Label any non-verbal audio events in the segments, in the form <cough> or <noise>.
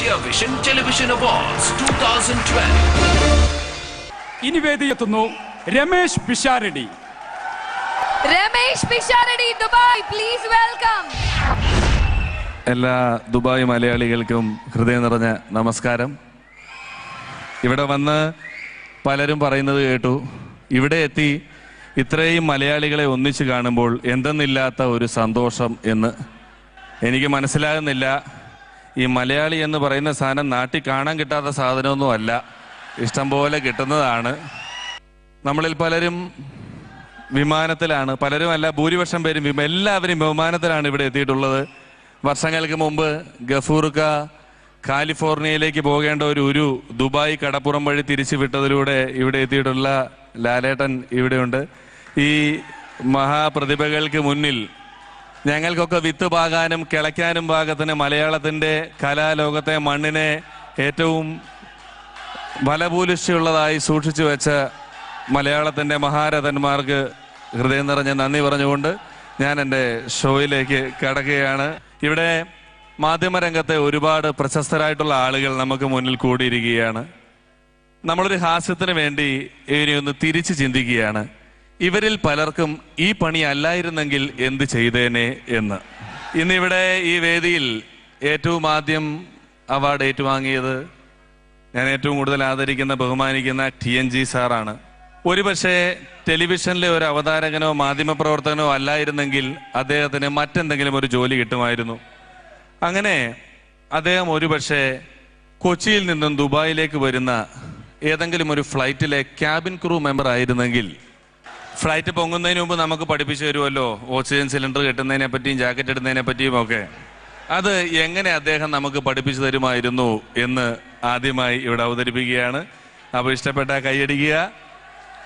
Asia television Television Awards 2012. ഇനി വേദിയെത്തുന്നു Ramesh Pisharody. Ramesh Pisharody Dubai please welcome എല്ലാ Dubai മലയാളികൾക്കും ഹൃദയം നിറഞ്ഞ നമസ്കാരം. ഇവിടെ വന്ന് പലരും പറയുന്നത് കേട്ടു ഇവിടെ എത്തി ഇത്രയും മലയാളികളെ ഒന്നിച്ച് കാണുമ്പോൾ എന്തെന്നില്ലാത്ത ഒരു സന്തോഷം എന്ന്. എനിക്ക് മനസ്സിലാകുന്നില്ല. ഈ മലയാളി എന്ന് പറയുന്ന സാധനം നാട്ടിൽ കാണാൻ കിട്ടാത്ത സാധനമൊന്നും അല്ല. ഇഷ്ടം പോലെ കിട്ടുന്നതാണ്. നമ്മളിൽ പലരും വിമാനത്തിലാണ്. പലരും അല്ല ഭൂരിപക്ഷം പേരും എല്ലാവരും വിമാനത്തിലാണ് ഇവിടെ എത്തിയിട്ടുള്ളത്. വർഷങ്ങൾക്ക് മുമ്പ് ഗഫൂർക്ക കാലിഫോർണിയയിലേക്ക് പോകേണ്ട ഒരു ഉരു ദുബായ് കടപ്പുറം വഴി തിരിച്ചു വിട്ടതിലൂടെ ഇവിടെ എത്തിയിട്ടുള്ള ലാലേട്ടൻ ഇവിടെയുണ്ട്. ഈ മഹാപ്രതിഭകൾക്ക് മുന്നിൽ ഞങ്ങൾക്കൊക്കെ വിത്ത് പാകാനും കിളയ്ക്കാനും പാകത്തിന് മലയാളത്തിന്റെ കലാലോകത്തെ മണ്ണിനെ ഏറ്റവും ഫലഭൂലിഷ്ഠയുള്ളതായി സൂക്ഷിച്ചു വെച്ച മലയാളത്തിന്റെ മഹാരഥന്മാർക്ക് ഹൃദയം നിറഞ്ഞ നന്ദി പറഞ്ഞുകൊണ്ട് ഞാൻ എന്റെ ഷോയിലേക്ക് കടക്കുകയാണ്. ഇവിടെ മാധ്യമരംഗത്തെ ഒരുപാട് പ്രശസ്തരായിട്ടുള്ള ആളുകൾ നമുക്ക് മുന്നിൽ കൂടിയിരിക്കുകയാണ്. നമ്മളൊരു ഹാസ്യത്തിന് വേണ്ടി ഇവരെ ഒന്ന് തിരിച്ച് ചിന്തിക്കുകയാണ്. ഇവരിൽ പലർക്കും ഈ പണി അല്ലായിരുന്നെങ്കിൽ എന്ത് ചെയ്തേനെ എന്ന്. ഇന്നിവിടെ ഈ വേദിയിൽ ഏറ്റവും ആദ്യം അവാർഡ് ഏറ്റുവാങ്ങിയത് ഞാൻ ഏറ്റവും കൂടുതൽ ആദരിക്കുന്ന ബഹുമാനിക്കുന്ന ടി എൻ ജി സാറാണ്. ഒരുപക്ഷെ ടെലിവിഷനിലെ ഒരു അവതാരകനോ മാധ്യമപ്രവർത്തകനോ അല്ലായിരുന്നെങ്കിൽ അദ്ദേഹത്തിന് മറ്റെന്തെങ്കിലും ഒരു ജോലി കിട്ടുമായിരുന്നു. അങ്ങനെ അദ്ദേഹം ഒരുപക്ഷെ കൊച്ചിയിൽ നിന്നും ദുബായിലേക്ക് വരുന്ന ഏതെങ്കിലും ഒരു ഫ്ലൈറ്റിലെ ക്യാബിൻ ക്രൂ മെമ്പർ ആയിരുന്നെങ്കിൽ ഫ്ലൈറ്റ് പൊങ്ങുന്നതിന് മുമ്പ് നമുക്ക് പഠിപ്പിച്ചു തരുമല്ലോ. ഓക്സിജൻ സിലിണ്ടർ കിട്ടുന്നതിനെ പറ്റിയും ജാക്കറ്റ് ഇടുന്നതിനെ പറ്റിയും ഒക്കെ. അത് എങ്ങനെ അദ്ദേഹം നമുക്ക് പഠിപ്പിച്ചു തരുമായിരുന്നു എന്ന് ആദ്യമായി ഇവിടെ അവതരിപ്പിക്കുകയാണ്. അപ്പോൾ ഇഷ്ടപ്പെട്ട കൈയടിക്കുക.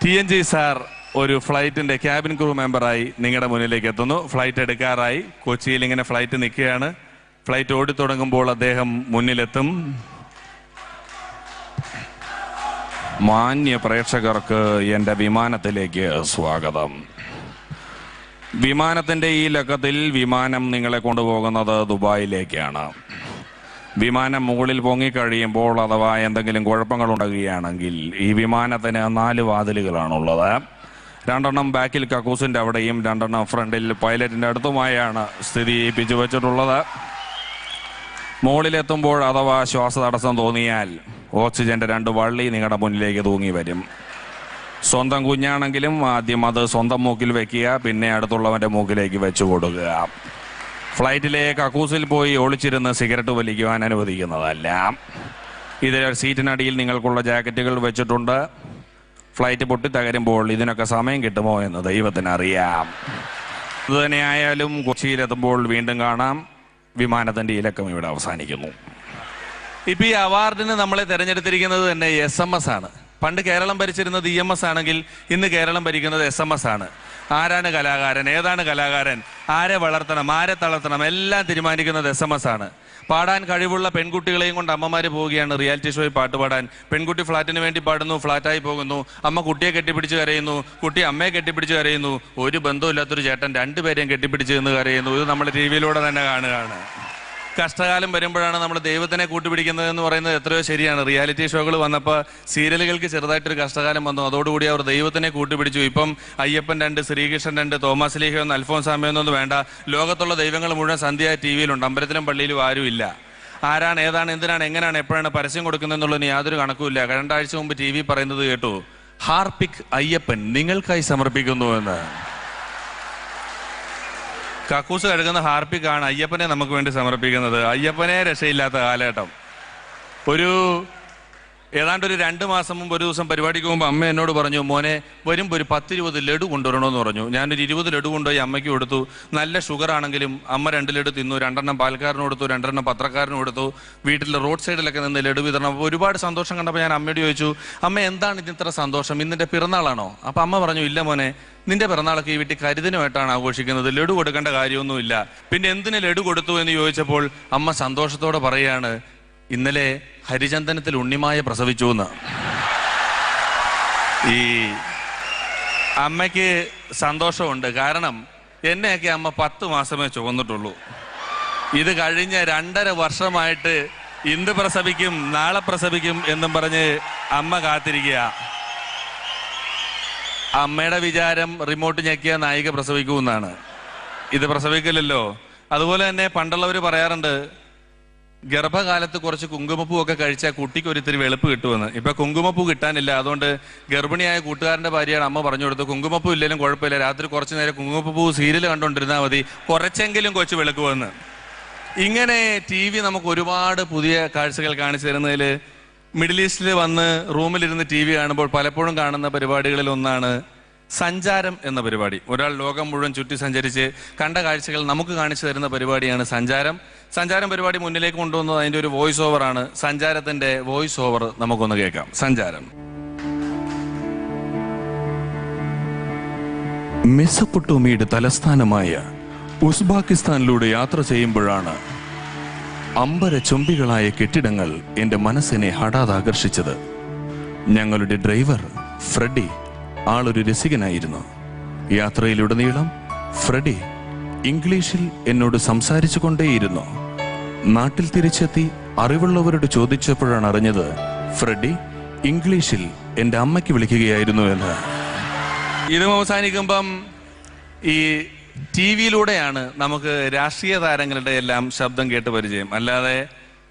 ടി എൻ ജി സാർ ഒരു ഫ്ലൈറ്റിന്റെ ക്യാബിൻ ക്രൂ മെമ്പറായി നിങ്ങളുടെ മുന്നിലേക്ക് എത്തുന്നു. ഫ്ലൈറ്റ് എടുക്കാറായി. കൊച്ചിയിൽ ഇങ്ങനെ ഫ്ലൈറ്റ് നിൽക്കുകയാണ്. ഫ്ലൈറ്റ് ഓടിത്തുടങ്ങുമ്പോൾ അദ്ദേഹം മുന്നിലെത്തും. മാന്യ പ്രേക്ഷകർക്ക് എന്റെ വിമാനത്തിലേക്ക് സ്വാഗതം. വിമാനത്തിന്റെ ഈ ലക്കത്തിൽ വിമാനം നിങ്ങളെ കൊണ്ടുപോകുന്നത് ദുബായിലേക്കാണ്. വിമാനം മുകളിൽ പൊങ്ങിക്കഴിയുമ്പോൾ അഥവാ എന്തെങ്കിലും കുഴപ്പങ്ങൾ ഉണ്ടാകുകയാണെങ്കിൽ ഈ വിമാനത്തിന് നാല് വാതിലുകളാണുള്ളത്. രണ്ടെണ്ണം ബാക്കിൽ കക്കൂസിന്റെ അവിടെയും രണ്ടെണ്ണം ഫ്രണ്ടിൽ പൈലറ്റിന്റെ അടുത്തുമായാണ് സ്ഥിതി ചെയ്യിപ്പിച്ചു വെച്ചിട്ടുള്ളത് മുകളിലെത്തുമ്പോൾ അഥവാ ശ്വാസതടസ്സം തോന്നിയാൽ ഓക്സിജന്റെ രണ്ട് വള്ളി നിങ്ങളുടെ മുന്നിലേക്ക് തൂങ്ങി വരും. സ്വന്തം കുഞ്ഞാണെങ്കിലും ആദ്യം അത് സ്വന്തം മൂക്കിൽ വെക്കുക പിന്നെ അടുത്തുള്ളവന്റെ മൂക്കിലേക്ക് വെച്ചു കൊടുക്കുക. ഫ്ലൈറ്റിലെ കക്കൂസിൽ പോയി ഒളിച്ചിരുന്ന് സിഗരറ്റ് വലിക്കുവാൻ അനുവദിക്കുന്നതല്ല. ഇതിൽ സീറ്റിനടിയിൽ നിങ്ങൾക്കുള്ള ജാക്കറ്റുകൾ വെച്ചിട്ടുണ്ട്. ഫ്ലൈറ്റ് പൊട്ടി തകരുമ്പോൾ ഇതിനൊക്കെ സമയം കിട്ടുമോ എന്ന് ദൈവത്തിനറിയാം. അതുതന്നെയായാലും കൊച്ചിയിലെത്തുമ്പോൾ വീണ്ടും കാണാം. വിമാനത്തിന്റെ ഇലക്കം ഇവിടെ അവസാനിക്കുന്നു. ഇപ്പൊ ഈ അവാർഡിന് നമ്മളെ തെരഞ്ഞെടുത്തിരിക്കുന്നത് തന്നെ എസ് എം എസ് ആണ്. പണ്ട് കേരളം ഭരിച്ചിരുന്നത് ഇ എം എസ് ആണെങ്കിൽ ഇന്ന് കേരളം ഭരിക്കുന്നത് എസ് എം എസ് ആണ്. ആരാണ് കലാകാരൻ? ഏതാണ് കലാകാരൻ? ആരെ വളർത്തണം? ആരെ തളർത്തണം? എല്ലാം തീരുമാനിക്കുന്നത് എസ് എം എസ് ആണ്. പാടാൻ കഴിവുള്ള പെൺകുട്ടികളെയും കൊണ്ട് അമ്മമാർ പോവുകയാണ്. റിയാലിറ്റി ഷോയിൽ പാട്ട് പാടാൻ. പെൺകുട്ടി ഫ്ലാറ്റിന് വേണ്ടി പാടുന്നു ഫ്ലാറ്റായി പോകുന്നു. അമ്മ കുട്ടിയെ കെട്ടിപ്പിടിച്ച് കരയുന്നു. കുട്ടി അമ്മയെ കെട്ടിപ്പിടിച്ച് കരയുന്നു. ഒരു ബന്ധമില്ലാത്തൊരു ചേട്ടൻ രണ്ടുപേരെയും കെട്ടിപ്പിടിച്ച് നിന്ന് കരയുന്നു. ഇത് നമ്മൾ ടി വിയിലൂടെ തന്നെ കാണുകയാണ്. കഷ്ടകാലം വരുമ്പോഴാണ് നമ്മൾ ദൈവത്തിനെ കൂട്ടുപിടിക്കുന്നത് എന്ന് പറയുന്നത് എത്രയോ ശരിയാണ്. റിയാലിറ്റി ഷോകൾ വന്നപ്പോൾ സീരിയലുകൾക്ക് ചെറുതായിട്ടൊരു കഷ്ടകാലം വന്നു. അതോടുകൂടി അവർ ദൈവത്തിനെ കൂട്ടുപിടിച്ചു ഇപ്പം അയ്യപ്പൻ രണ്ട് ശ്രീകൃഷ്ണൻ രണ്ട് തോമസ് ലീഹയൊന്നും അൽഫോൻസാമയൊന്നും വേണ്ട. ലോകത്തുള്ള ദൈവങ്ങൾ മുഴുവൻ സന്ധ്യ ടി വിയിലുണ്ട് അമ്പലത്തിലും പള്ളിയിലും ആരുമില്ല ആരാണ് ഏതാണ് എന്തിനാണ് എങ്ങനെയാണ് എപ്പോഴാണ് പരസ്യം കൊടുക്കുന്നതെന്നുള്ളതിന് യാതൊരു കണക്കുമില്ല. രണ്ടാഴ്ച മുമ്പ് ടി വി പറയുന്നത് കേട്ടു. ഹാർപിക് അയ്യപ്പൻ നിങ്ങൾക്കായി സമർപ്പിക്കുന്നു എന്ന്. കക്കൂസ് കഴുകുന്ന ഹാർപ്പിക്കാണ് അയ്യപ്പനെ നമുക്ക് വേണ്ടി സമർപ്പിക്കുന്നത്. അയ്യപ്പനെ രക്ഷയില്ലാത്ത കാലഘട്ടം. ഒരു ഏതാണ്ട് ഒരു രണ്ട് മാസം മുമ്പ് ഒരു ദിവസം പരിപാടിക്ക് മുമ്പ് അമ്മ എന്നോട് പറഞ്ഞു മോനെ വരുമ്പോൾ ഒരു പത്തിരുപത് ലഡു കൊണ്ടുവരണമെന്ന് പറഞ്ഞു. ഞാനൊരു ഇരുപത് ലഡു കൊണ്ടുപോയി അമ്മയ്ക്ക് കൊടുത്തു. നല്ല ഷുഗർ ആണെങ്കിലും അമ്മ രണ്ട് ലഡു തിന്നു രണ്ടെണ്ണം പാൽക്കാരന് കൊടുത്തു രണ്ടെണ്ണം പത്രക്കാരന് കൊടുത്തു. വീട്ടിലെ റോഡ് സൈഡിലൊക്കെ നിന്ന് ലഡു വിതരണം. അപ്പോൾ ഒരുപാട് സന്തോഷം കണ്ടപ്പോൾ ഞാൻ അമ്മയോട് ചോദിച്ചു അമ്മ എന്താണ് ഇത്ര സന്തോഷം? ഇന്നിന്റെ പിറന്നാളാണോ? അപ്പം അമ്മ പറഞ്ഞു ഇല്ല മോനെ നിന്റെ പിറന്നാളൊക്കെ ഈ വീട്ടിൽ കരുതിനുമായിട്ടാണ് ആഘോഷിക്കുന്നത്. ലഡു കൊടുക്കേണ്ട കാര്യമൊന്നുമില്ല. പിന്നെ എന്തിന് ലഡു കൊടുത്തു എന്ന് ചോദിച്ചപ്പോൾ അമ്മ സന്തോഷത്തോടെ പറയാണ് ഇന്നലെ ഹരിചന്ദനത്തിൽ ഉണ്ണിമായ പ്രസവിച്ചു എന്ന് ഈ അമ്മയ്ക്ക് സന്തോഷമുണ്ട്. കാരണം എന്നെയൊക്കെ അമ്മ പത്ത് മാസമേ ചുവന്നിട്ടുള്ളൂ. ഇത് കഴിഞ്ഞ രണ്ടര വർഷമായിട്ട് ഇന്ന് പ്രസവിക്കും നാളെ പ്രസവിക്കും എന്നും പറഞ്ഞ് അമ്മ കാത്തിരിക്കുക. അമ്മയുടെ വിചാരം റിമോട്ട് ഞെക്കിയ നായിക പ്രസവിക്കൂ എന്നാണ് ഇത് പ്രസവിക്കില്ലല്ലോ. അതുപോലെ തന്നെ പണ്ടുള്ളവർ പറയാറുണ്ട് ഗർഭകാലത്ത് കുറച്ച് കുങ്കുമപ്പൂ ഒക്കെ കഴിച്ചാൽ കുട്ടിക്ക് ഒരിത്തിരി വെളുപ്പ് കിട്ടുമെന്ന്. ഇപ്പൊ കുങ്കുമപ്പൂ കിട്ടാനില്ല. അതുകൊണ്ട് ഗർഭിണിയായ കൂട്ടുകാരന്റെ ഭാര്യയാണ് അമ്മ പറഞ്ഞു കൊടുത്തു കുങ്കുമപ്പൂ ഇല്ലെങ്കിലും കുഴപ്പമില്ല. രാത്രി കുറച്ചു നേരം കുങ്കുമപ്പൂ സീരിയൽ കണ്ടുകൊണ്ടിരുന്നാൽ മതി. കുറച്ചെങ്കിലും കൊച്ചു വെളുക്കുമെന്ന്. ഇങ്ങനെ ടി വി നമുക്ക് ഒരുപാട് പുതിയ കാഴ്ചകൾ കാണിച്ചു തരുന്നതിൽ മിഡിൽ ഈസ്റ്റിൽ വന്ന് റൂമിലിരുന്ന് ടി വി കാണുമ്പോൾ പലപ്പോഴും കാണുന്ന പരിപാടികളിൽ ഒന്നാണ് സഞ്ചാരം എന്ന പരിപാടി. ഒരാൾ ലോകം മുഴുവൻ ചുറ്റി സഞ്ചരിച്ച് കണ്ട കാഴ്ചകൾ നമുക്ക് കാണിച്ചു തരുന്ന പരിപാടിയാണ് സഞ്ചാരം. സഞ്ചാരം പരിപാടി മുന്നിലേക്ക് കൊണ്ടുവന്നത് അതിന്റെ ഒരു വോയിസ് ഓവർ ആണ്. സഞ്ചാരത്തിന്റെ വോയിസ് ഓവർ നമുക്കൊന്ന് കേൾക്കാം. സഞ്ചാരം. മെസ്സപ്പൊട്ടോമിയുടെ തലസ്ഥാനമായ ഉസ്ബാക്കിസ്ഥാനിലൂടെ യാത്ര ചെയ്യുമ്പോഴാണ് അമ്പര ചൊമ്പികളായ കെട്ടിടങ്ങൾ എന്റെ മനസ്സിനെ ഹഠാത് ആകർഷിച്ചത്. ഞങ്ങളുടെ ഡ്രൈവർ ഫ്രെഡി ആളൊരു രസികനായിരുന്നു. യാത്രയിലുടനീളം ഫ്രെഡി ഇംഗ്ലീഷിൽ എന്നോട് സംസാരിച്ചു കൊണ്ടേയിരുന്നു നാട്ടിൽ തിരിച്ചെത്തി അറിവുള്ളവരോട് ചോദിച്ചപ്പോഴാണ് അറിഞ്ഞത് ഫ്രെഡി ഇംഗ്ലീഷിൽ എന്റെ അമ്മയ്ക്ക് വിളിക്കുകയായിരുന്നു എന്ന്. ഇതും അവസാനിക്കുമ്പം ഈ ടി വിയിലൂടെയാണ് നമുക്ക് രാഷ്ട്രീയ താരങ്ങളുടെ എല്ലാം ശബ്ദം കേട്ട് പരിചയം. അല്ലാതെ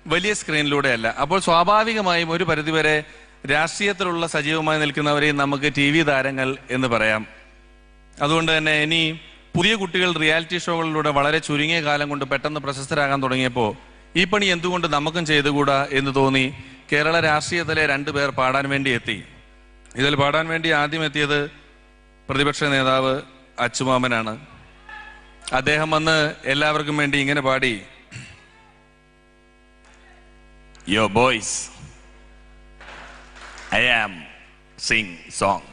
വലിയ സ്ക്രീനിലൂടെയല്ല അപ്പോൾ സ്വാഭാവികമായും ഒരു പരിധിവരെ രാഷ്ട്രീയത്തിലുള്ള സജീവമായി നിൽക്കുന്നവരെയും നമുക്ക് ടി വി താരങ്ങൾ എന്ന് പറയാം. അതുകൊണ്ട് തന്നെ ഇനി പുതിയ കുട്ടികൾ റിയാലിറ്റി ഷോകളിലൂടെ വളരെ ചുരുങ്ങിയ കാലം കൊണ്ട് പെട്ടെന്ന് പ്രശസ്തരാകാൻ തുടങ്ങിയപ്പോൾ ഈ പണി എന്തുകൊണ്ട് നമുക്കും ചെയ്തുകൂടാ എന്ന് തോന്നി കേരള രാഷ്ട്രീയത്തിലെ രണ്ടു പേർ പാടാൻ വേണ്ടി എത്തി. ഇതിൽ പാടാൻ വേണ്ടി ആദ്യം എത്തിയത് പ്രതിപക്ഷ നേതാവ് അച്ചുമാമനാണ് അദ്ദേഹം വന്ന് എല്ലാവർക്കും വേണ്ടി ഇങ്ങനെ പാടി. Yo boys I am sing song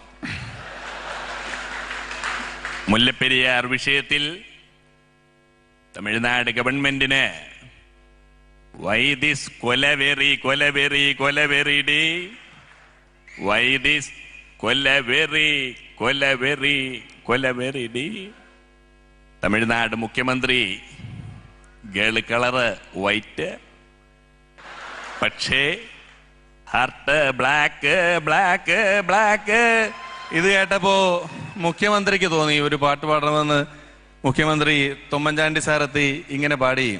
Mullaperiyar വിഷയത്തിൽ തമിഴ്നാട് ഗവൺമെന്റിന് why this kolaveri kolaveri kolaveri di why this kolaveri kolaveri kolaveri di Tamil Nadu മുഖ്യമന്ത്രി ഗേൾ കളറ് വൈറ്റ്. പക്ഷേ ഹാർട്ട് ബ്ലാക്ക് ബ്ലാക്ക് ബ്ലാക്ക് ഇത് കേട്ടപ്പോ മുഖ്യമന്ത്രിക്ക് തോന്നി ഒരു പാട്ട് പാടണമെന്ന് മുഖ്യമന്ത്രി തുമ്മൻചാണ്ടി സാറെത്തി ഇങ്ങനെ പാടി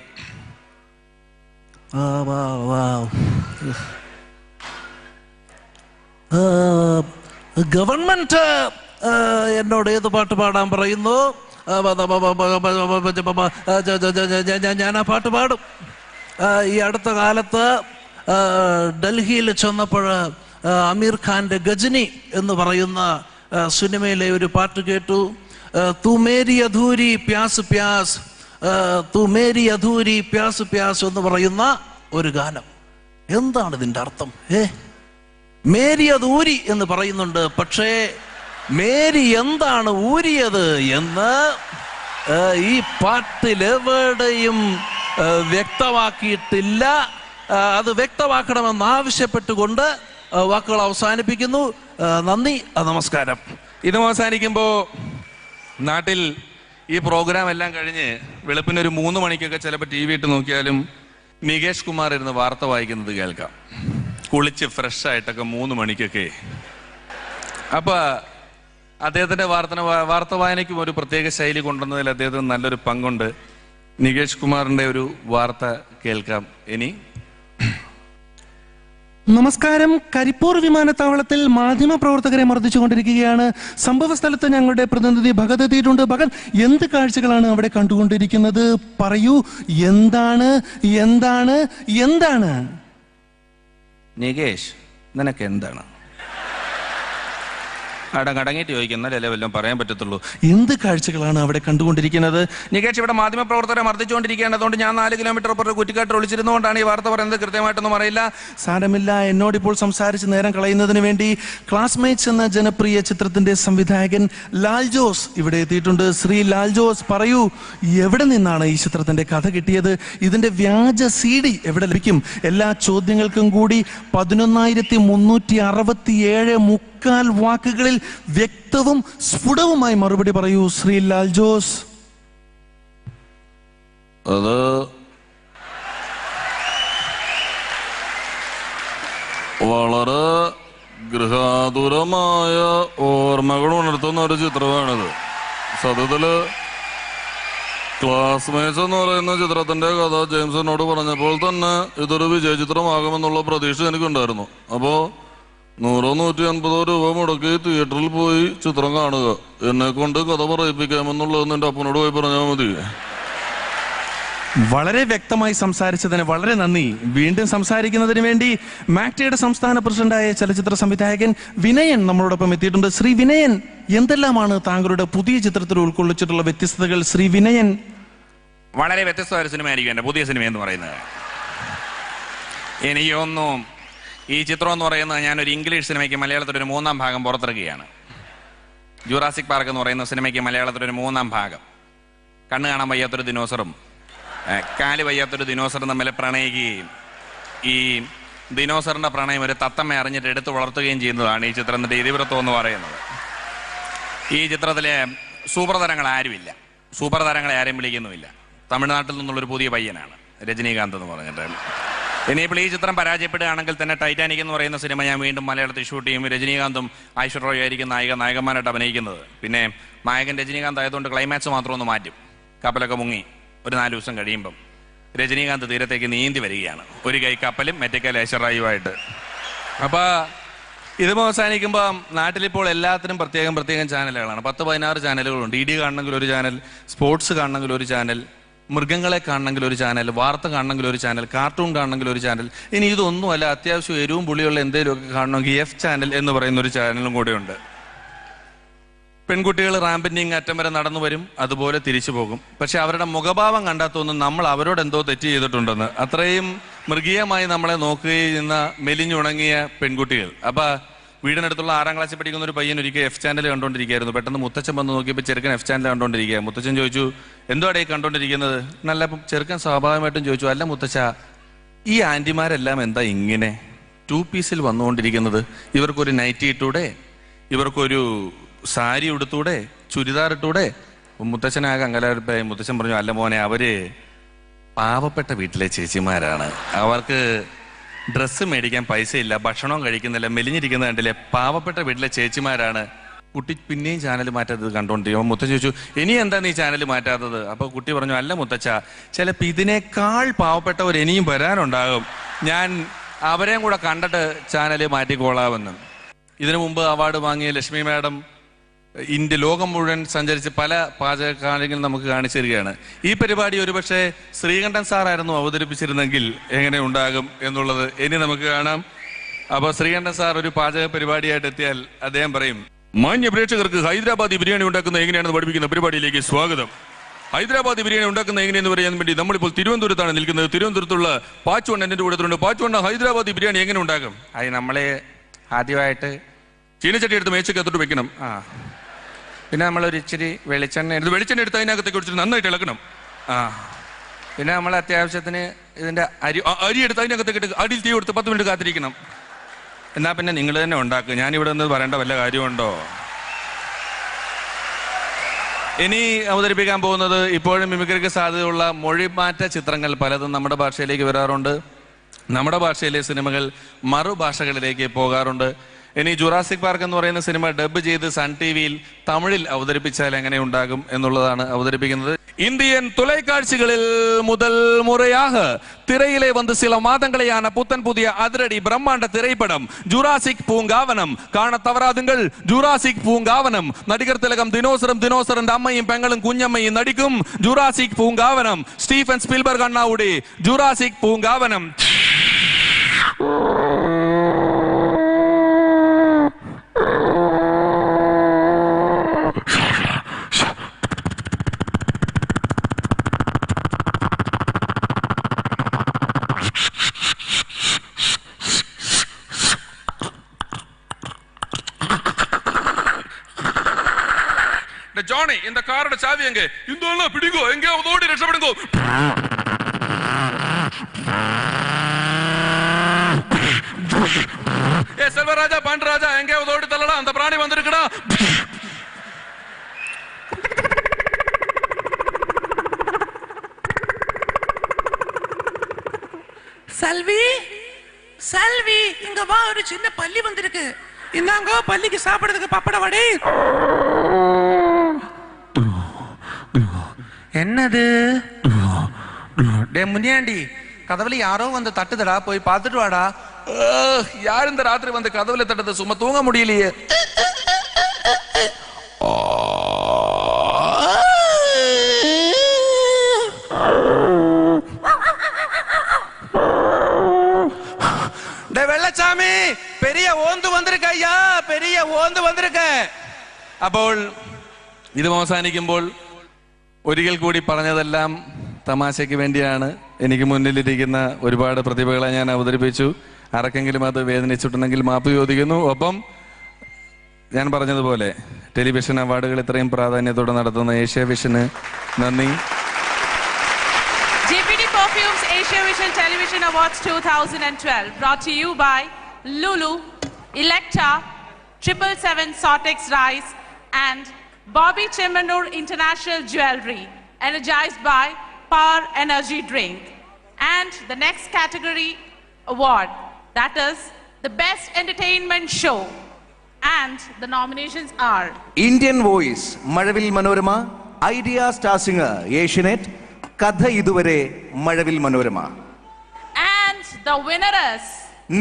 ഗവൺമെന്റ് എന്നോട് ഏത് പാട്ട് പാടാൻ പറയുന്നു ഞാൻ ആ പാട്ട് പാടും ഈ അടുത്ത കാലത്ത് ഡൽഹിയിൽ ചെന്നപ്പോൾ അമീർ ഖാന്റെ ഗജനി എന്ന് പറയുന്ന സിനിമയിലെ ഒരു പാട്ട് കേട്ടു. തുമേരി അധൂരി പ്യാസ് പ്യാസ് ആ, തു മേരി അധൂരി പ്യാസ് പ്യാസ് എന്ന് പറയുന്ന ഒരു ഗാനം. എന്താണ് ഇതിന്റെ അർത്ഥം? ഏ മേരി അത് ഊരി എന്ന് പറയുന്നുണ്ട്. പക്ഷേ മേരി എന്താണ് ഊരിയത് എന്ന് ഈ പാട്ടിലെവിടെയും വ്യക്തമാക്കിയിട്ടില്ല. അത് വ്യക്തമാക്കണമെന്ന് ആവശ്യപ്പെട്ടുകൊണ്ട് വാക്കുകൾ അവസാനിപ്പിക്കുന്നു. നന്ദി നമസ്കാരം. ഇതും അവസാനിക്കുമ്പോൾ നാട്ടിൽ ഈ പ്രോഗ്രാം എല്ലാം കഴിഞ്ഞ് വെളുപ്പിന് ഒരു മൂന്ന് മണിക്കൊക്കെ ചിലപ്പോൾ ടി വി ഇട്ട് നോക്കിയാലും നികേഷ് കുമാർ ഇരുന്ന് വാർത്ത വായിക്കുന്നത് കേൾക്കാം. കുളിച്ച് ഫ്രഷ് ആയിട്ടൊക്കെ മൂന്ന് മണിക്കൊക്കെ. അപ്പൊ അദ്ദേഹത്തിന്റെ വാർത്ത വാർത്ത വായനയ്ക്കും ഒരു പ്രത്യേക ശൈലി കൊണ്ടുവന്നതിൽ അദ്ദേഹത്തിന് നല്ലൊരു പങ്കുണ്ട്. നികേഷ് കുമാറിന്റെ ഒരു വാർത്ത കേൾക്കാം. ഇനി <clears throat> നമസ്കാരം. കരിപ്പൂർ വിമാനത്താവളത്തിൽ മാധ്യമ പ്രവർത്തകരെ മർദ്ദിച്ചുകൊണ്ടിരിക്കുകയാണ്. സംഭവ സ്ഥലത്ത് ഞങ്ങളുടെ പ്രതിനിധി ഭഗത് എത്തിയിട്ടുണ്ട്. ഭഗത് എന്ത് കാഴ്ചകളാണ് അവിടെ കണ്ടുകൊണ്ടിരിക്കുന്നത്? പറയൂ. എന്താണ്? എന്താണ്? എന്താണ്? നികേഷ് നിനക്ക് എന്താണ് അടങ്ങ അടങ്ങിയിട്ട് ചോദിക്കും എന്നാലല്ലേ വല്ലതും പറയാൻ പറ്റത്തുള്ളൂ. എന്ത് കാഴ്ചകളാണ് അവിടെ കണ്ടുകൊണ്ടിരിക്കുന്നത്? നികേഷ് ഇവിടെ മാധ്യമപ്രവർത്തകരെ പ്രവർത്തകരെ അതുകൊണ്ട് ഞാൻ നാല് കിലോമീറ്റർ അപ്പുറത്ത് കുറ്റിക്കാട്ട് ഒളിച്ചിരുന്നുകൊണ്ടാണ് ഈ വാർത്ത പറയുന്നത്. കൃത്യമായിട്ടൊന്നും അറിയില്ല. സാരമില്ല എന്നോട് ഇപ്പോൾ സംസാരിച്ച് നേരം കളയുന്നതിന് വേണ്ടി ക്ലാസ്മേറ്റ്സ് എന്ന ജനപ്രിയ ചിത്രത്തിന്റെ സംവിധായകൻ ലാൽ ജോസ് ഇവിടെ എത്തിയിട്ടുണ്ട്. ശ്രീ ലാൽ ജോസ് പറയൂ എവിടെ നിന്നാണ് ഈ ചിത്രത്തിന്റെ കഥ കിട്ടിയത്? ഇതിന്റെ വ്യാജ സി ഡി എവിടെ ലഭിക്കും? എല്ലാ ചോദ്യങ്ങൾക്കും കൂടി പതിനൊന്നായിരത്തി മുന്നൂറ്റി അറുപത്തിയേഴ് മുക്കാൽ വാക്കുകളിൽ വ്യക്തവും സ്ഫുടവുമായി മറുപടി പറയൂ ശ്രീ ലാൽ ജോസ്. അത് വളരെ ഗൃഹാതുരമായ ഓർമ്മകൾ ഉണർത്തുന്ന ഒരു ചിത്രമാണിത്. സത്യത്തിൽ ക്ലാസ്മേറ്റ്സ് എന്ന് പറയുന്ന ചിത്രത്തിന്റെ കഥ ജെയിംസിനോട് പറഞ്ഞപ്പോൾ തന്നെ ഇതൊരു വിജയ ചിത്രമാകുമെന്നുള്ള പ്രതീക്ഷ എനിക്കുണ്ടായിരുന്നു. അപ്പോ നൂറോ നൂറ്റി അൻപതോ രൂപ മുടക്കി തിയേറ്ററിൽ പോയി ചിത്രം കാണുക. എന്നെ കൊണ്ട് കഥ പറയിപ്പിക്കാമെന്നുള്ളത് നിന്റെ അപ്പനോട് പോയി പറഞ്ഞാൽ മതി. വളരെ വ്യക്തമായി സംസാരിച്ചതിന് വളരെ നന്ദി. വീണ്ടും സംസാരിക്കുന്നതിന് വേണ്ടി മാക്ടയുടെ സംസ്ഥാന പ്രസിഡന്റായ ചലച്ചിത്ര സംവിധായകൻ വിനയൻ നമ്മളോടൊപ്പം എത്തിയിട്ടുണ്ട്. ശ്രീ വിനയൻ എന്തെല്ലാമാണ് താങ്കളുടെ പുതിയ ചിത്രത്തിൽ ഉൾക്കൊള്ളിച്ചിട്ടുള്ള വ്യത്യസ്തതകൾ? ശ്രീ വിനയൻ. വളരെ വ്യത്യസ്തമായ സിനിമ സിനിമയായിരിക്കും എന്റെ പുതിയ സിനിമ എന്ന് പറയുന്നത്. എനിക്കൊന്നും ഈ ചിത്രം എന്ന് പറയുന്നത് ഞാനൊരു ഇംഗ്ലീഷ് സിനിമയ്ക്ക് മലയാളത്തിൽ ഒരു മൂന്നാം ഭാഗം പുറത്തിറക്കുകയാണ്. ജൂറാസിക് പാർക്ക് എന്ന് പറയുന്ന സിനിമയ്ക്ക് മലയാളത്തിൽ ഒരു മൂന്നാം ഭാഗം. കണ്ണ് കാണാൻ വയ്യാത്തൊരു ദിനോസറും കാൽ വയ്യാത്തൊരു ദിനോസറും തമ്മിൽ പ്രണയിക്കുകയും ഈ ദിനോസറിന്റെ പ്രണയം ഒരു തത്തമ്മ അറിഞ്ഞിട്ട് എടുത്തു വളർത്തുകയും ചെയ്യുന്നതാണ് ഈ ചിത്രത്തിന്റെ ഇതിവൃത്തം എന്ന് പറയുന്നത്. ഈ ചിത്രത്തിലെ സൂപ്പർ താരങ്ങൾ ആരുമില്ല. സൂപ്പർ താരങ്ങളെ ആരെയും വിളിക്കുന്നുമില്ല. തമിഴ്നാട്ടിൽ നിന്നുള്ളൊരു പുതിയ പയ്യനാണ് രജനീകാന്ത് എന്ന് പറഞ്ഞിട്ട്. ഇനിയിപ്പോൾ ഈ ചിത്രം പരാജയപ്പെടുകയാണെങ്കിൽ തന്നെ ടൈറ്റാനിക് എന്ന് പറയുന്ന സിനിമ ഞാൻ വീണ്ടും മലയാളത്തിൽ ഷൂട്ട് ചെയ്യും. രജനീകാന്തും ഐശ്വര്യ ആയിരിക്കും നായിക നായകന്മാരായിട്ട് അഭിനയിക്കുന്നത്. പിന്നെ നായകൻ രജനീകാന്ത് ആയതുകൊണ്ട് ക്ലൈമാക്സ് മാത്രം ഒന്ന് മാറ്റും. കപ്പലൊക്കെ മുങ്ങി ഒരു നാല് ദിവസം കഴിയുമ്പം. രജനീകാന്ത് തീരത്തേക്ക് നീന്തി വരികയാണ്. ഒരു കൈ കപ്പലും മറ്റേ കൈ അപ്പോൾ അപ്പൊ ഇത് അവസാനിക്കുമ്പോൾ നാട്ടിലിപ്പോൾ എല്ലാത്തിനും പ്രത്യേകം പ്രത്യേകം ചാനലുകളാണ്. പത്ത് പതിനാറ് ചാനലുകളുണ്ട്. ഇ ഡി കാണണമെങ്കിൽ ഒരു ചാനൽ സ്പോർട്സ് കാണണമെങ്കിൽ ഒരു ചാനൽ മൃഗങ്ങളെ കാണണമെങ്കിൽ ഒരു ചാനൽ വാർത്ത കാണണമെങ്കിൽ ഒരു ചാനൽ കാർട്ടൂൺ കാണണമെങ്കിൽ ഒരു ചാനൽ ഇനി ഇതൊന്നുമല്ല അത്യാവശ്യം എരിവും പുളിയുള്ള എന്തെങ്കിലുമൊക്കെ കാണണമെങ്കിൽ എഫ് ചാനൽ എന്ന് പറയുന്ന ഒരു ചാനലും കൂടെയുണ്ട് പെൺകുട്ടികൾ റാമ്പിന്റെയും അറ്റം വരെ നടന്നു വരും അതുപോലെ തിരിച്ചു പോകും. പക്ഷെ അവരുടെ മുഖഭാവം കണ്ടാൽ തോന്നും നമ്മൾ അവരോട് എന്തോ തെറ്റ് ചെയ്തിട്ടുണ്ടെന്ന്. അത്രയും മൃഗീയമായി നമ്മളെ നോക്കുകയും നിന്ന് മെലിഞ്ഞുണങ്ങിയ പെൺകുട്ടികൾ. അപ്പൊ വീടിനടുത്തുള്ള ആറാം ക്ലാസ്സിൽ പഠിക്കുന്ന ഒരു പയ്യൻ ഒരിക്കൽ എഫ് ചാനൽ കണ്ടോണ്ടിരിക്കുകയായിരുന്നു. പെട്ടെന്ന് മുത്തച്ഛൻ വന്ന് നോക്കിയപ്പോൾ ചെറുക്കൻ എഫ് ചാനൽ കണ്ടോണ്ടിരിക്കുക മുത്തച്ഛൻ ചോദിച്ചു എന്തുവാടേ കണ്ടോണ്ടിരിക്കുന്നത്? നല്ല ചെറുക്കൻ സ്വാഭാവികമായിട്ടും ചോദിച്ചു അല്ല മുത്തച്ഛ ഈ ആന്റിമാരെല്ലാം എന്താ ഇങ്ങനെ? ടു പീസിൽ വന്നുകൊണ്ടിരിക്കുന്നത്. ഇവർക്കൊരു നൈറ്റി ഇട്ടൂടെ? ഇവർക്കൊരു സാരി ഉടുത്തൂടെ? ചുരിദാർ ഇട്ടൂടെ? മുത്തച്ഛനാകെ അങ്കലാരിപ്പായി മുത്തച്ഛൻ പറഞ്ഞു അല്ല മോനെ അവർ പാവപ്പെട്ട വീട്ടിലെ ചേച്ചിമാരാണ്. അവർക്ക് ഡ്രസ്സ് മേടിക്കാൻ പൈസയില്ല ഭക്ഷണവും കഴിക്കുന്നില്ല മെലിഞ്ഞിരിക്കുന്ന കണ്ടില്ലേ? പാവപ്പെട്ട വീട്ടിലെ ചേച്ചിമാരാണ്. കുട്ടി പിന്നെയും ചാനൽ മാറ്റാത്തത് കണ്ടോണ്ടിരിക്കും അപ്പൊ മുത്തച്ഛൻ ചോദിച്ചു ഇനി എന്താ നീ ചാനൽ മാറ്റാത്തത്? അപ്പൊ കുട്ടി പറഞ്ഞു അല്ല മുത്തച്ഛ ചിലപ്പോ ഇതിനേക്കാൾ പാവപ്പെട്ടവർ ഇനിയും വരാനുണ്ടാകും. ഞാൻ അവരെയും കൂടെ കണ്ടിട്ട് ചാനൽ മാറ്റിക്കോളാമെന്ന് ഇതിനു മുമ്പ് അവാർഡ് വാങ്ങിയ ലക്ഷ്മി മാഡം ഇന്ത്യ ലോകം മുഴുവൻ സഞ്ചരിച്ച് പല പാചകക്കാര്യങ്ങൾ നമുക്ക് കാണിച്ചു തരികയാണ്. ഈ പരിപാടി ഒരുപക്ഷെ ശ്രീകണ്ഠൻ സാറായിരുന്നു അവതരിപ്പിച്ചിരുന്നെങ്കിൽ എങ്ങനെ ഉണ്ടാകും എന്നുള്ളത് ഇനി നമുക്ക് കാണാം. അപ്പൊ ശ്രീകണ്ഠൻ സാർ ഒരു പാചക പരിപാടിയായിട്ട് എത്തിയാൽ അദ്ദേഹം പറയും മാന്യ പ്രേക്ഷകർക്ക് ഹൈദരാബാദി ബിരിയാണി ഉണ്ടാക്കുന്ന എങ്ങനെയാണെന്ന് പഠിപ്പിക്കുന്ന പരിപാടിയിലേക്ക് സ്വാഗതം. ഹൈദരാബാദി ബിരിയാണി ഉണ്ടാക്കുന്ന എങ്ങനെയെന്ന് പറയാൻ വേണ്ടി നമ്മളിപ്പോൾ തിരുവനന്തപുരത്താണ് നിൽക്കുന്നത്. തിരുവനന്തപുരത്തുള്ള പാച്ചുവണ്ണ എന്റെ കൂടെ പാച്ചുവണ്ണ ഹൈദരാബാദി ബിരിയാണി എങ്ങനെ ഉണ്ടാക്കും അത് നമ്മളെ ആദ്യമായിട്ട് ചീനച്ചട്ടി എടുത്ത് മേച്ചക്കകത്തോട്ട് വെക്കണം. ആ. പിന്നെ നമ്മൾ ഒരു ഇച്ചിരി വെളിച്ചെണ്ണ എടുത്ത് വെളിച്ചെണ്ണ എടുത്ത് അതിനകത്തേക്ക് ഒഴിച്ചിട്ട് നന്നായിട്ട് ഇളക്കണം. ആ. പിന്നെ നമ്മൾ അത്യാവശ്യത്തിന് ഇതിന്റെ അരി അരി എടുത്ത് അതിനകത്തേക്ക് ഇട്ട് അടിയിൽ തീ കൊടുത്ത് പത്ത് മിനിറ്റ് കാത്തിരിക്കണം. എന്നാ പിന്നെ നിങ്ങൾ തന്നെ ഉണ്ടാക്കുക ഞാൻ ഇവിടെ നിന്ന് പറയേണ്ട വല്ല കാര്യമുണ്ടോ? ഇനി അവതരിപ്പിക്കാൻ പോകുന്നത് ഇപ്പോഴും മിമിക്രിക്ക് സാധ്യതയുള്ള മൊഴിമാറ്റ ചിത്രങ്ങൾ പലതും നമ്മുടെ ഭാഷയിലേക്ക് വരാറുണ്ട്. നമ്മുടെ ഭാഷയിലെ സിനിമകൾ മറുഭാഷകളിലേക്ക് പോകാറുണ്ട്. ഇനി ജുറാസിക് പാർക്ക് എന്ന് പറയുന്ന സിനിമ ഡബ് ചെയ്ത് സൺ ടിവിയിൽ തമിഴിൽ അവതരിപ്പിച്ചാൽ എങ്ങനെ ഉണ്ടാകും എന്നുള്ളതാണ് അവതരിപ്പിക്കുന്നത്. ഇന്ത്യൻ തൊലൈക്കാഴ്ചകളിൽ മുതൽ മുറയാഹ്. തിരയിലെ വന്ന് ചില മാതങ്ങളെയാണ് പുത്തൻ പുതിയ അതിരടി ബ്രഹ്മാണ്ട തിരയപ്പടം. ജുറാസിക് പൂങ്കാവനം. കാണത്തവരാതുങ്ങൾ ജുറാസിക് പൂങ്കാവനം. നടികർ തിലകം ദിനോസറും ദിനോസറിന്റെ അമ്മയും പെങ്ങളും കുഞ്ഞമ്മയും നടിക്കും. ജുറാസിക് പൂങ്കാവനം. സ്റ്റീഫൻ സ്പിൽബർഗ് കണ്ണാവുടി ജുറാസിക് പൂങ്കാവനം. ஆவியங்க இந்த எல்லாம் பிடிங்கோ எங்கேயாவது ஓடி ரட்சப்படுங்கோ. ஏ செல்வராஜா பாண்டராஜா எங்கேயாவது ஓடி தள்ளடா அந்த பிராணி வந்திருக்கடா. செல்வி செல்வி இங்க வா ஒரு சின்ன பள்ளி வந்திருக்கு. இந்தாங்க பள்ளிக்கு சாப்பிடுறதுக்கு பப்பட வடை. என்னது டே முனியாண்டி கதவுல யாரோ வந்து தட்டுதடா போய் பார்த்துட்டு வாடா யார் இந்த ராத்திரி வந்து கதவுல தட்டது சும்மா தூங்க முடியலையே டே வெள்ளச்சாமி பெரிய ഓന്ത് വന്നിരിക്ക ஐயா பெரிய ഓന്ത് വന്നിരിക്ക അപ്പോൾ ഇത് അവസാനിക്കുമ്പോൾ ഒരിക്കൽ കൂടി പറഞ്ഞതെല്ലാം തമാശയ്ക്ക് വേണ്ടിയാണ്. എനിക്ക് മുന്നിലിരിക്കുന്ന ഒരുപാട് പ്രതിഭകളെ ഞാൻ അവതരിപ്പിച്ചു. ആർക്കെങ്കിലും അത് വേദനിച്ചിട്ടുണ്ടെങ്കിൽ മാപ്പ് ചോദിക്കുന്നു. ഒപ്പം ഞാൻ പറഞ്ഞതുപോലെ ടെലിവിഷൻ അവാർഡുകൾ ഇത്രയും പ്രാധാന്യത്തോടെ നടത്തുന്ന ഏഷ്യ വിഷന് നന്ദി. Perfumes Asia Vision Television Awards 2012 brought to you by Lulu, and Bobby Chimanur International Jewelry, energized by Power Energy Drink. And the next category award, that is the Best Entertainment Show. And the nominations are Indian Voice Mazhavil Manorama Idea Star Singer Asianet കഥ ഇതുവരെ Mazhavil Manorama and the winners.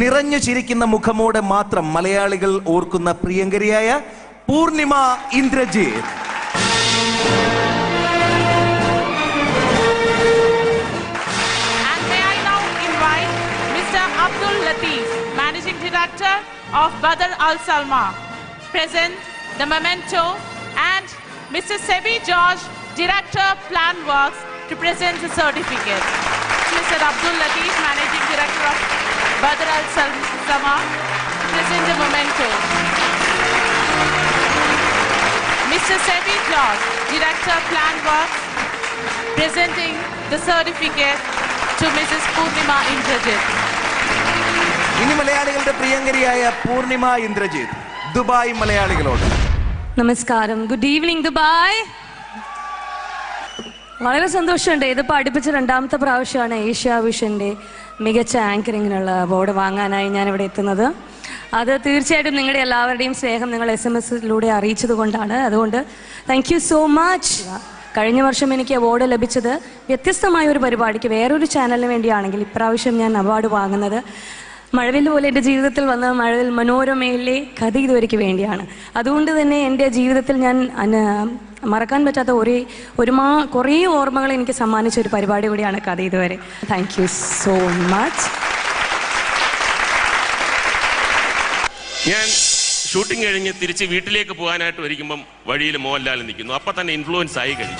നിറഞ്ഞു ചിരിക്കുന്ന മുഖമോടെ മാത്രം മലയാളികൾ ഓർക്കുന്ന പ്രിയങ്കരിയായ Purnima Indrajith And may I now invite Mr. Abdul Latif, Managing Director of Badr Al Salma, present the memento, and Mr. Sebi George, Director Plan Works, to present the certificate. Mr. Abdul Latif, Managing Director of Badr Al Salma, present the memento. Mr. Sebi Claus, Director Plan Works, presenting the certificate to Mrs. Purnima Indrajit. ഇനി മലയാളികളുടെ പ്രിയങ്കരിയായ Purnima Indrajith Dubai മലയാളികളോട് നമസ്കാരം good evening Dubai വളരെ സന്തോഷമുണ്ട് ഇതിപ്പോൾ അടുപ്പിച്ച് രണ്ടാമത്തെ പ്രാവശ്യമാണ് ഏഷ്യ വിഷന്റെ മികച്ച ആങ്കറിങ്ങിനുള്ള അവാർഡ് വാങ്ങാനായി ഞാൻ ഇവിടെ എത്തുന്നത് അത് തീർച്ചയായിട്ടും നിങ്ങളുടെ എല്ലാവരുടെയും സ്നേഹം നിങ്ങൾ എസ് എം എസിലൂടെ അറിയിച്ചത് കൊണ്ടാണ്. അതുകൊണ്ട് താങ്ക് യു സോ മച്ച് കഴിഞ്ഞ വർഷം എനിക്ക് അവാർഡ് ലഭിച്ചത് വ്യത്യസ്തമായ ഒരു പരിപാടിക്ക് വേറൊരു ചാനലിന് വേണ്ടിയാണെങ്കിൽ ഇപ്രാവശ്യം ഞാൻ അവാർഡ് വാങ്ങുന്നത്. മഴവിൽ പോലെ എന്റെ ജീവിതത്തിൽ വന്ന മഴവിൽ മനോരമയിലെ കഥ ഇതുവരയ്ക്ക് വേണ്ടിയാണ്. അതുകൊണ്ട് തന്നെ എന്റെ ജീവിതത്തിൽ ഞാൻ മറക്കാൻ പറ്റാത്ത ഒരേ ഒരുമാ കുറേ ഓർമ്മകൾ എനിക്ക് സമ്മാനിച്ച ഒരു പരിപാടി കൂടിയാണ് കഥ ഇതുവരെ. താങ്ക് യു സോ മച്ച് ഞാൻ ഷൂട്ടിംഗ് കഴിഞ്ഞ് തിരിച്ച് വീട്ടിലേക്ക് പോകാനായിട്ട് വരിക്കുമ്പം വഴിയിൽ മോഹൻലാൽ നിൽക്കുന്നു. അപ്പൊ തന്നെ ഇൻഫ്ലുവൻസ് ആയി കഴിഞ്ഞു.